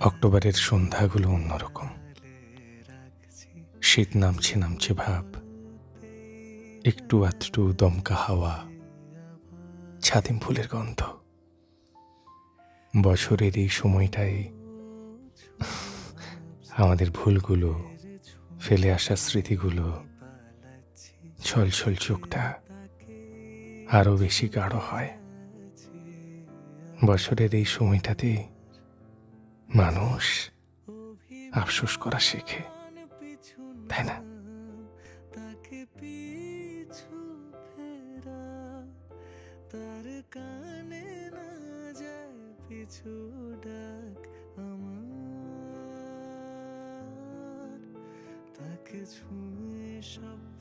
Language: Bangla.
অক্টোবরের সন্ধ্যাগুলো অন্যরকম। শীত নামছে নামছে ভাব। একটু আধটু দমকা হাওয়া ছাতিম ফুলের গন্ধ। বছরের এই সময়টাই আমাদের ভুলগুলো, ফেলে আসা স্মৃতিগুলো, ছলছল চোখটা আরও বেশি গাঢ় হয়। বছরের এই সময়টাতে মানুষ আফসোস করা শেখে, তাই না? তার কানে না যায় পিছু ডাক আমার। তাকে ছুঁয়ে বুনছি